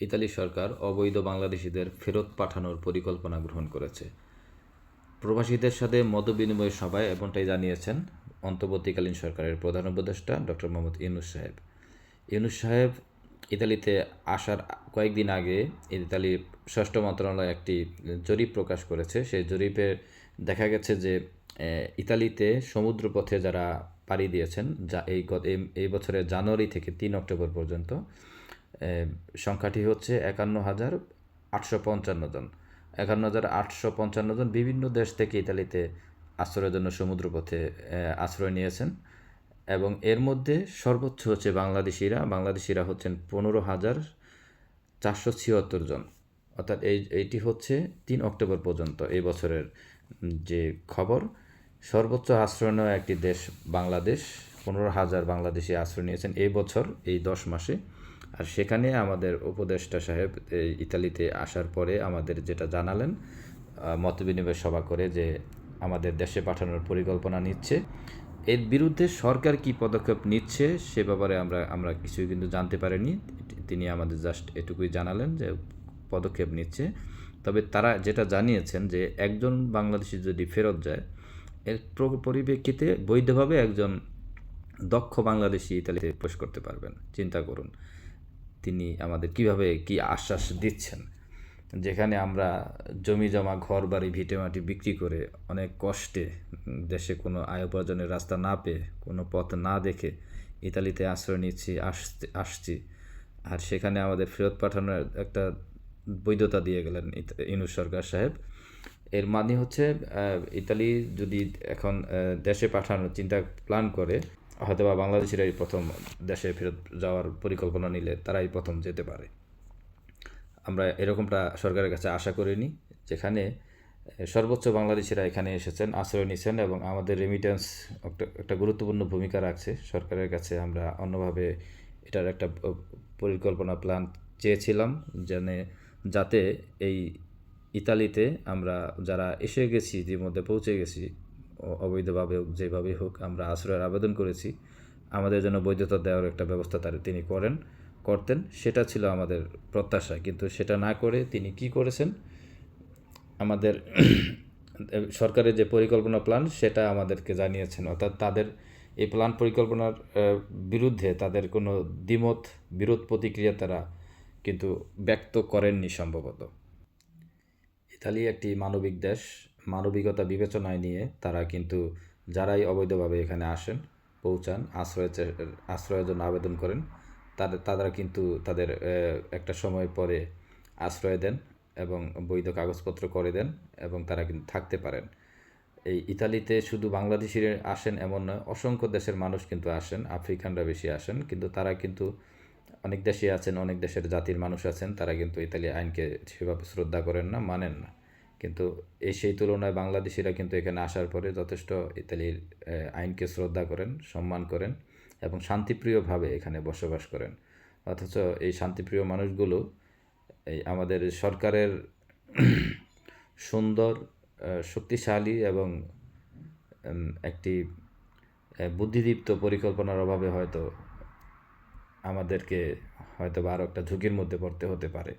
Italy সরকার অবৈধ বাংলাদেশিদের ফেরত পাঠানোর পরিকল্পনা গ্রহণ করেছে। প্রবাসীদের সাথে মতবিনিময় সভায় এমনটাই জানিয়েছেন অন্তর্বর্তীকালীন সরকারের প্রধান উপদেষ্টা ডক্টর মোহাম্মদ ইউনুস সাহেব। ইউনুস সাহেব ইতালিতে আসার কয়েকদিন আগে ইতালির ষষ্ঠ মন্ত্রণালয় একটি জরিপ প্রকাশ করেছে। সেই জরিপে দেখা গেছে যে ইতালিতে সমুদ্রপথে যারা পাড়ি দিয়েছেন, যা এই, এই- বছরের জানুয়ারি থেকে তিন অক্টোবর পর্যন্ত সংখ্যাটি হচ্ছে একান্ন হাজার আটশো পঞ্চান্ন জন। একান্ন হাজার আটশো পঞ্চান্ন জন বিভিন্ন দেশ থেকে ইতালিতে আশ্রয়ের জন্য সমুদ্রপথে আশ্রয় নিয়েছেন এবং এর মধ্যে সর্বোচ্চ হচ্ছে বাংলাদেশিরা। বাংলাদেশিরা হচ্ছেন পনেরো হাজার চারশো ছিয়াত্তর জন। অর্থাৎ এই, এইটি হচ্ছে তিন অক্টোবর পর্যন্ত এই বছরের যে খবর। সর্বোচ্চ আশ্রয় নেওয়া একটি দেশ বাংলাদেশ। পনেরো হাজার বাংলাদেশি আশ্রয় নিয়েছেন এই বছর, এই দশ মাসে। আর সেখানে আমাদের উপদেষ্টা সাহেব ইতালিতে আসার পরে আমাদের যেটা জানালেন মতবিনিময় সভা করে যে আমাদের দেশে পাঠানোর পরিকল্পনা নিচ্ছে। এর বিরুদ্ধে সরকার কি পদক্ষেপ নিচ্ছে সে ব্যাপারে আমরা আমরা কিছুই কিন্তু জানতে পারিনি। তিনি আমাদের জাস্ট এটুকুই জানালেন যে পদক্ষেপ নিচ্ছে। তবে তারা যেটা জানিয়েছেন যে একজন বাংলাদেশি যদি ফেরত যায়, এর প্র- পরিপ্রেক্ষিতে বৈধভাবে একজন দক্ষ বাংলাদেশি ইতালিতে প্রবেশ করতে পারবেন। চিন্তা করুন, তিনি আমাদের কীভাবে কি আশ্বাস দিচ্ছেন? যেখানে আমরা জমি জমা ঘর বাড়ি ভিটে মাটি বিক্রি করে অনেক কষ্টে দেশে কোনো আয় উপার্জনের রাস্তা না পেয়ে, কোনো পথ না দেখে ইতালিতে আশ্রয় নিচ্ছি, আসতে, আসছি। আর সেখানে আমাদের ফেরত পাঠানোর একটা বৈধতা দিয়ে গেলেন ইনু সরকার সাহেব। এর মানে হচ্ছে ইতালি যদি এখন দেশে পাঠানোর চিন্তা, প্ল্যান করে হয়তো বা বাংলাদেশিরাই প্রথম দেশে ফেরত যাওয়ার পরিকল্পনা নিলে তারাই প্রথম যেতে পারে। আমরা এরকমটা সরকারের কাছে আশা করিনি, যেখানে সর্বোচ্চ বাংলাদেশিরা এখানে এসেছেন, আশ্রয় নিয়েছেন এবং আমাদের রেমিটেন্স একটা একটা গুরুত্বপূর্ণ ভূমিকা রাখছে। সরকারের কাছে আমরা অন্যভাবে এটার একটা পরিকল্পনা প্ল্যান চেয়েছিলাম, যেন, যাতে এই ইতালিতে আমরা যারা এসে গেছি, ইতিমধ্যে পৌঁছে গেছি অবৈধভাবে হোক, যেভাবেই হোক আমরা আশ্রয়ের আবেদন করেছি, আমাদের জন্য বৈধতা দেওয়ার একটা ব্যবস্থা তার তিনি করেন, করতেন। সেটা ছিল আমাদের প্রত্যাশা। কিন্তু সেটা না করে তিনি কি করেছেন? আমাদের সরকারের যে পরিকল্পনা প্ল্যান, সেটা আমাদেরকে জানিয়েছেন। অর্থাৎ তাদের এই প্ল্যান পরিকল্পনার বিরুদ্ধে তাদের কোনো দ্বিমত, বিরোধ প্রতিক্রিয়া তারা কিন্তু ব্যক্ত করেননি সম্ভবত। ইতালি একটি মানবিক দেশ। মানবিকতা বিবেচনায় নিয়ে তারা কিন্তু যারাই অবৈধভাবে এখানে আসেন, পৌঁছান আশ্রয় আশ্রয়ের জন্য আবেদন করেন তাদের তারা কিন্তু তাদের একটা সময় পরে আশ্রয় দেন এবং বৈধ কাগজপত্র করে দেন এবং তারা কিন্তু থাকতে পারেন। এই ইতালিতে শুধু বাংলাদেশিরা আসেন এমন নয়, অসংখ্য দেশের মানুষ কিন্তু আসেন, আফ্রিকানরা বেশি আসেন, কিন্তু তারা কিন্তু অনেক দেশে আছেন, অনেক দেশের জাতির মানুষ আছেন, তারা কিন্তু ইতালি আইনকে সেভাবে শ্রদ্ধা করেন না, মানেন না। কিন্তু এই সেই তুলনায় বাংলাদেশিরা কিন্তু এখানে আসার পরে যথেষ্ট ইতালির আইনকে শ্রদ্ধা করেন, সম্মান করেন এবং শান্তিপ্রিয়ভাবে এখানে বসবাস করেন। অথচ এই শান্তিপ্রিয় মানুষগুলো, এই আমাদের সরকারের সুন্দর শক্তিশালী এবং একটি বুদ্ধিদীপ্ত পরিকল্পনার অভাবে হয়তো আমাদেরকে হয়তো বা আরও একটা ঝুঁকির মধ্যে পড়তে হতে পারে।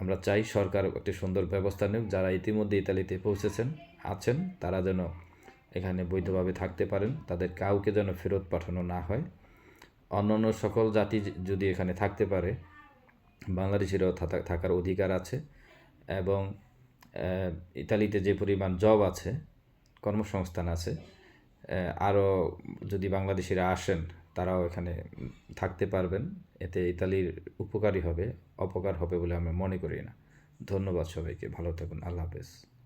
আমরা চাই সরকার একটি সুন্দর ব্যবস্থা নেক। যারা ইতিমধ্যে ইতালিতে পৌঁছেছেন, আছেন, তারা যেন এখানে বৈধভাবে থাকতে পারেন। তাদের কাউকে যেন ফেরত পাঠানো না হয়। অন্যান্য সকল জাতি যদি এখানে থাকতে পারে, বাংলাদেশিরাও থাকা- থাকার অধিকার আছে এবং ইতালিতে যে পরিমাণ জব আছে, কর্মসংস্থান আছে আরও যদি বাংলাদেশিরা আসেন, তারাও এখানে থাকতে পারবেন। এতে ইতালির উপকারী হবে, অপকার হবে বলে আমি মনে করি না। ধন্যবাদ সবাইকে, ভালো থাকুন, আল্লাহ হাফেজ।